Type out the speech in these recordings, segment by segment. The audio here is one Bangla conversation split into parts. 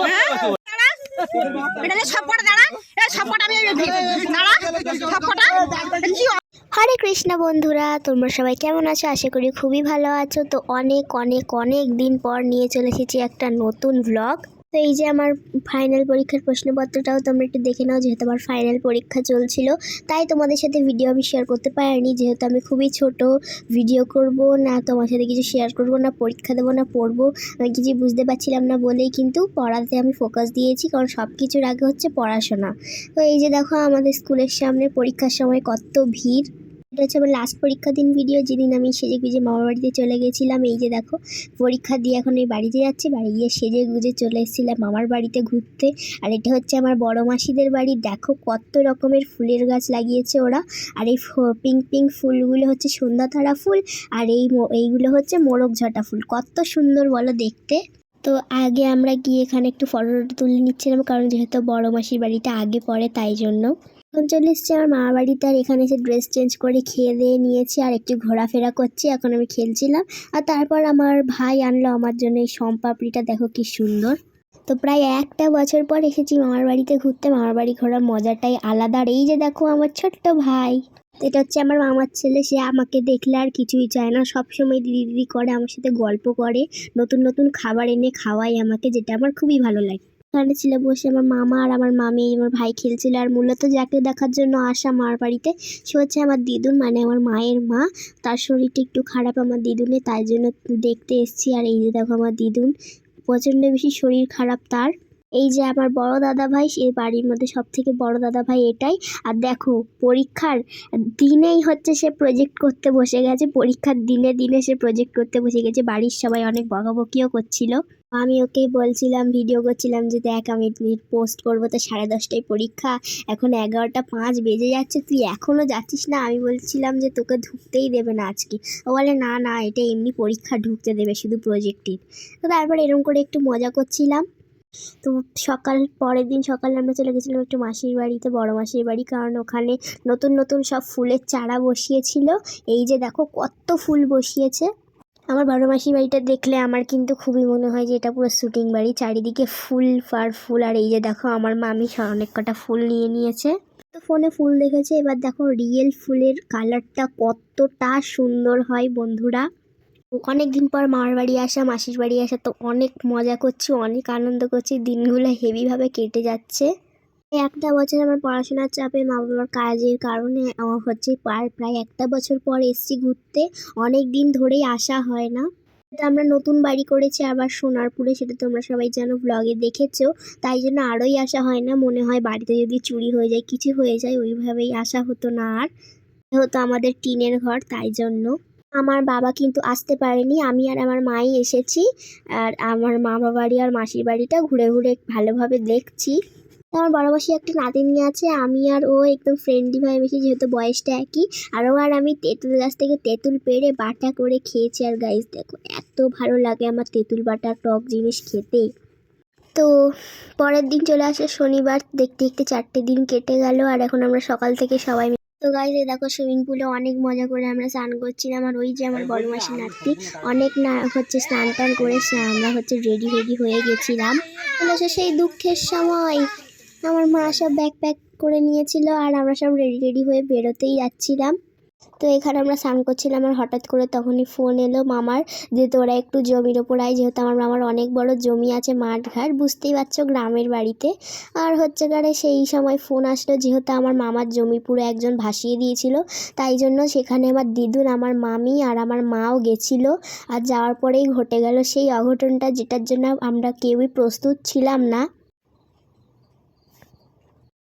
হ্যাঁ? হরে কৃষ্ণ বন্ধুরা, তোমরা সবাই কেমন আছো? আশা করি খুবই ভালো আছো। তো অনেক অনেক অনেক দিন পর নিয়ে চলে এসেছি একটা নতুন ব্লগ তো এই যে আমার ফাইনাল পরীক্ষার প্রশ্নপত্রটাও তোমরা একটু দেখে নাও, যেহেতু আমার ফাইনাল পরীক্ষা চলছিল। তাই তোমাদের সাথে ভিডিও আমি শেয়ার করতে পারিনি, যেহেতু আমি খুবই ছোট ভিডিও করব না, তোমার সাথে কিছু শেয়ার করব না, পরীক্ষা দেবো না, পড়ব। আমি কিছু বুঝতে পারছিলাম না বলেই কিন্তু পড়াতে আমি ফোকাস দিয়েছি, কারণ সব কিছুর আগে হচ্ছে পড়াশোনা। তো এই যে দেখো, আমাদের স্কুলের সামনে পরীক্ষার সময় কত ভিড়। এটা হচ্ছে আমার লাস্ট পরীক্ষা দিন ভিডিও যেদিন আমি সেজে গুজে মামার বাড়িতে চলে গেছিলাম, এই যে দেখো, পরীক্ষা দিয়ে এখন এই বাড়িতে যাচ্ছি, বাড়ি গিয়ে সেজে গুজে চলে এসেছিলাম মামার বাড়িতে ঘুরতে। আর এটা হচ্ছে আমার বড় মাসিদের বাড়ি। দেখো কত রকমের ফুলের গাছ লাগিয়েছে ওরা। আর এই পিঙ্ক পিঙ্ক ফুলগুলো হচ্ছে সন্ধ্যাতারা ফুল, আর এই এইগুলো হচ্ছে মোরগ ঝটা ফুল। কত সুন্দর বলো দেখতে। তো আগে আমরা গিয়ে এখানে একটু ফটো তুলে নিচ্ছিলাম, কারণ যেহেতু বড় মাসির বাড়িটা আগে পড়ে, তাই জন্য। এখন চলে আমার মামা বাড়িতে আর এখানে এসে ড্রেস চেঞ্জ করে খেয়ে দিয়ে নিয়েছি আর একটু ঘোরাফেরা করছি। এখন আমি খেলছিলাম। আর তারপর আমার ভাই আনলো আমার জন্য এই সম্পাপড়িটা, দেখো কি সুন্দর। তো প্রায় একটা বছর পর এসেছি মামার বাড়িতে ঘুরতে। মামার বাড়ি ঘোরার মজাটাই আলাদা। আর এই যে দেখো আমার ছোট্ট ভাই, এটা হচ্ছে আমার মামার ছেলে। সে আমাকে দেখলে আর কিছুই চায় না। সবসময় দিদি দিদি করে, আমার সাথে গল্প করে, নতুন নতুন খাবার এনে খাওয়ায় আমাকে, যেটা আমার খুবই ভালো লাগে। এখানে ছিল বসে আমার মামা আর আমার মামি, আমার ভাই খেলছিল। আর মূলত যাকে দেখার জন্য আসা মার বাড়িতে, সে হচ্ছে আমার দিদুন মানে আমার মায়ের মা। তার শরীরটা একটু খারাপ আমার দিদুনের তাই জন্য দেখতে এসছি। আর এই যে দেখো আমার দিদুন, প্রচণ্ড বেশি শরীর খারাপ তার। এই যে আমার বড় দাদা ভাই সে বাড়ির মধ্যে সব থেকে বড় দাদা ভাই এটাই। আর দেখো, পরীক্ষার দিনেই হচ্ছে সে প্রজেক্ট করতে বসে গেছে। পরীক্ষার দিনে দিনে সে প্রজেক্ট করতে বসে গেছে। বাড়ির সবাই অনেক বকাবকিও করছিল। আমি ওকেই বলছিলাম ভিডিও করছিলাম যে দেখ আমি পোস্ট করব তো সাড়ে দশটায় পরীক্ষা, এখন এগারোটা পাঁচ বেজে যাচ্ছে, তুই এখনও যাচ্ছিস না? আমি বলছিলাম যে তোকে ঢুকতেই দেবে না আজকে। ও বলে, না না, এটা এমনি পরীক্ষা ঢুকতে দেবে শুধু প্রজেক্টের তো তারপর এরকম করে একটু মজা করছিলাম। তো সকাল, পরের দিন সকালে আমরা চলে গেছিলাম একটু মাসির বাড়িতে, বড় মাসির বাড়ি, কারণ ওখানে নতুন নতুন সব ফুলের চারা বসিয়েছিল। এই যে দেখো কত ফুল বসিয়েছে। আমার বারো মাসির বাড়িটা দেখলে আমার কিন্তু খুবই মনে হয় যে এটা পুরো শুটিং বাড়ি। চারিদিকে ফুল, ফার ফুল, আর এই যে দেখো আমার মামি অনেক কটা ফুল নিয়ে নিয়েছে। তো ফোনে ফুল দেখেছে, এবার দেখো রিয়েল ফুলের কালারটা কতটা সুন্দর হয় বন্ধুরা। অনেক দিন পর মামার বাড়ি আসা, মাসির বাড়ি আসা, তো অনেক মজা করছি, অনেক আনন্দ করছি, দিনগুলো হেভিভাবে কেটে যাচ্ছে। একটা বছর আমার পড়াশোনার চাপে মা বাবার কাজের কারণে আমার হচ্ছে প্রায় একটা বছর পর এসছি ঘুরতে। অনেক দিন ধরেই আসা হয় না। আমরা নতুন বাড়ি করেছি, আবার সোনারপুরে, সেটা তোমরা সবাই জানো ব্লগে দেখেছ। তাই জন্য আরোই আসা হয় না। মনে হয় বাড়িতে যদি চুরি হয়ে যায়, কিছু হয়ে যায়, ওইভাবেই আসা হতো না আর। হতো আমাদের টিনের ঘর, তাই জন্য। আমার বাবা কিন্তু আসতে পারেনি, আমি আর আমার মাই এসেছি। আর আমার মামা বাড়ি আর মাসির বাড়িটা ঘুরে ঘুরে ভালোভাবে দেখছি। আমার বড় মাসি একটা নাতিনি আছে, আমি আর ও একদম ফ্রেন্ডলি ভাবে বেশি যেহেতু বয়সটা একই। আর ও আর আমি তেঁতুল গাছ থেকে তেঁতুল পেড়ে বাটা করে খেয়েছি। আর গাইস দেখো, এত ভালো লাগে আমার তেঁতুল বাটা টক জিনিস খেতে। তো পরের দিন চলে আসে শনিবার, দেখতে দেখতে চারটে দিন কেটে গেল আর এখন আমরা সকাল থেকে সবাই তো গাইজ দেখো সুইমিং পুলে অনেক মজা করে আমরা স্নান করছিলাম। আর ওই যে আমার বড় মাসি নাতি, অনেক না হচ্ছে স্নান টান করে আমরা হচ্ছে রেডি রেডি হয়ে গেছিলাম। সেই দুঃখের সময় আমার মা সব ব্যাগ প্যাক করে নিয়েছিল আর আমরা সব রেডি রেডি হয়ে বেরোতেই যাচ্ছিলাম। তো এখানে আমরা স্নান করছিলাম আর হঠাৎ করে তখনই ফোন এলো মামার যে তোরা একটু জমির ওপর আয়, যেহেতু আমার মামার অনেক বড় জমি আছে মাঠ ঘাট বুঝতেই পারছ গ্রামের বাড়িতে। আর হচ্ছে কারে সেই সময় ফোন আসলো, যেহেতু আমার মামার জমি পুরো একজন ভাসিয়ে দিয়েছিল, তাই জন্য সেখানে আমার দিদুন, আমার মামি আর আমার মাও গেছিল। আর যাওয়ার পরেই ঘটে গেল সেই অঘটনটা, যেটার জন্য আমরা কেউই প্রস্তুত ছিলাম না।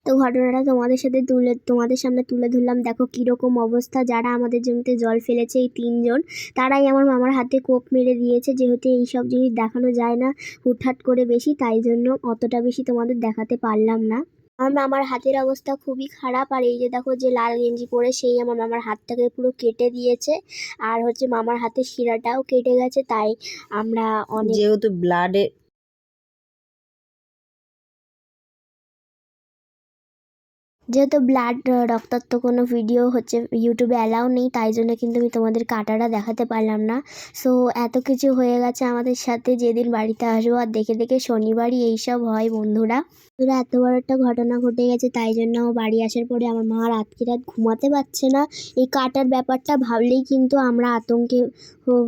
তো ঘটনাটা তোমাদের সাথে তুলে, তোমাদের সামনে তুলে ধরলাম। দেখো কীরকম অবস্থা, যারা আমাদের জমিতে জল ফেলেছে এই তিনজন, তারাই আমার মামার হাতে কোপ মেরে দিয়েছে, যেহেতু এই সব জিনিস দেখানো যায় না হুটহাট করে বেশি, তাই জন্য অতটা বেশি তোমাদের দেখাতে পারলাম না। আমার মামার হাতের অবস্থা খুবই খারাপ, আর এই যে দেখো যে লাল গেঞ্জি পরে সেই আমার মামার হাতটাকে পুরো কেটে দিয়েছে, আর হচ্ছে মামার হাতের শিরাটাও কেটে গেছে, তাই আমরা অনেক যেহেতু ব্লাডে যেহেতু ব্লাড রক্তাক্ত কোনো ভিডিও হচ্ছে ইউটিউবে অ্যালাউ নেই, তাই জন্য কিন্তু আমি তোমাদের কাটাটা দেখাতে পারলাম না। সো এত কিছু হয়ে গেছে আমাদের সাথে, যেদিন বাড়িতে আসব, আর দেখে দেখে শনিবারই এইসব হয় বন্ধুরা। বন্ধুরা এত বড় একটা ঘটনা ঘটে গেছে, তাই জন্য বাড়ি আসার পরে আমার মা রাতকে রাত ঘুমাতে পারছে না। এই কাটার ব্যাপারটা ভাবলেই কিন্তু আমরা আতঙ্কে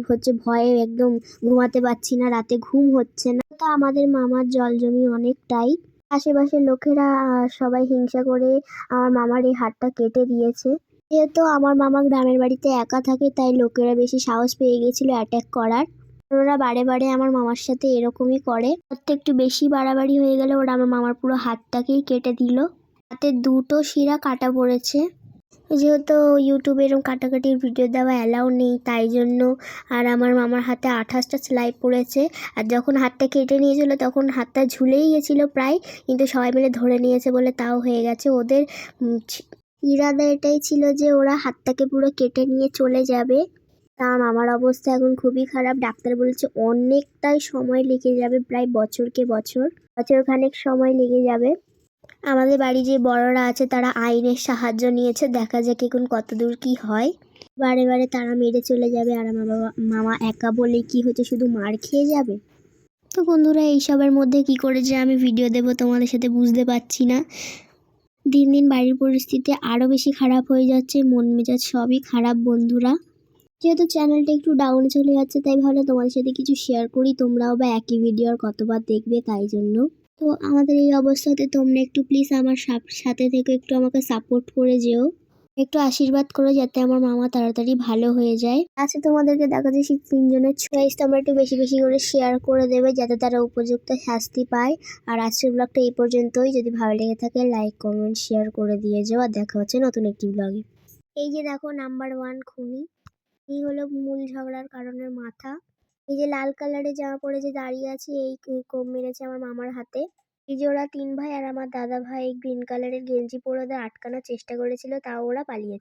হচ্ছে ভয়ে একদম ঘুমাতে পারছি না, রাতে ঘুম হচ্ছে না। তো আমাদের মামার জল জমি অনেকটাই আশেপাশের লোকেরা সবাই হিংসা করে আমার মামার এই হাতটা কেটে দিয়েছে। যেহেতু আমার মামা গ্রামের বাড়িতে একা থাকে, তাই লোকেরা বেশি সাহস পেয়ে গেছিল অ্যাটাক করার। ওরা বারে বারে আমার মামার সাথে এরকমই করে। তো একটু বেশি বাড়াবাড়ি হয়ে গেলে ওরা আমার মামার পুরো হাতটাকেই কেটে দিল। হাতে দুটো শিরা কাটা পড়েছে। যেহেতু ইউটিউবে এরকম কাটাকাটির ভিডিও দেওয়া অ্যালাউ নেই, তাই জন্য আর আমার মামার হাতে আঠাশটা সেলাই পড়েছে। আর যখন হাতটা কেটে নিয়েছিল, তখন হাতটা ঝুলেই গেছিল প্রায়, কিন্তু সবাই মিলে ধরে নিয়েছে বলে তাও হয়ে গেছে। ওদের ইরাদা এটাই ছিল যে ওরা হাতটাকে পুরো কেটে নিয়ে চলে যাবে। তা আমার অবস্থা এখন খুবই খারাপ। ডাক্তার বলেছে অনেকটাই সময় লেগে যাবে, প্রায় বছরকে বছর বছর খানেক সময় লেগে যাবে। আমাদের বাড়ি যে বড়রা আছে, তারা আইনের সাহায্য নিয়েছে। দেখা যাক এখন কতদূর কি হয়। বারে বারে তারা মেরে চলে যাবে আর আমার বাবা, মামা একা বলে কি হচ্ছে, শুধু মার খেয়ে যাবে? তো বন্ধুরা এইসবের মধ্যে কি করে যে আমি ভিডিও দেব তোমাদের সাথে বুঝতে পারছি না। দিন দিন বাড়ির পরিস্থিতি আরও বেশি খারাপ হয়ে যাচ্ছে, মন মেজাজ সবই খারাপ বন্ধুরা। যেহেতু চ্যানেলটা একটু ডাউনে চলে যাচ্ছে, তাই ভালো তোমাদের সাথে কিছু শেয়ার করি, তোমরাও বা একই ভিডিও আর কতবার দেখবে তাই জন্য। তো আমাদের এই অবস্থাতে তোমরা একটু প্লিজ আমার সাথে থেকে একটু আমাকে সাপোর্ট করে যেও। একটু আশীর্বাদ করো যাতে আমার মামা তাড়াতাড়ি ভালো হয়ে যায়। আচ্ছা তোমাদেরকে দেখা যাচ্ছে তিনজনের চয়েস তোমরা একটু বেশি বেশি করে শেয়ার করে দেবে যাতে তারা উপযুক্ত শাস্তি পায়। আর আজকের ব্লগটা এই পর্যন্তই। যদি ভালো লেগে থাকে লাইক কমেন্ট শেয়ার করে দিয়ে যাও। আর দেখা হচ্ছে নতুন একটি ব্লগে এই যে দেখো নাম্বার ওয়ান খুনি। এই হলো মূল ঝগড়ার কারণের মাথা। এই যে লাল কালারের জামা পরে যে দাঁড়িয়ে আছে, এই কোপ মেরেছে আমার মামার হাতে। এই যে ওরা তিন ভাই আর আমার দাদা ভাই গ্রিন কালারের গেঞ্জি পরে ওদের আটকানোর চেষ্টা করেছিল, তাও ওরা পালিয়েছে।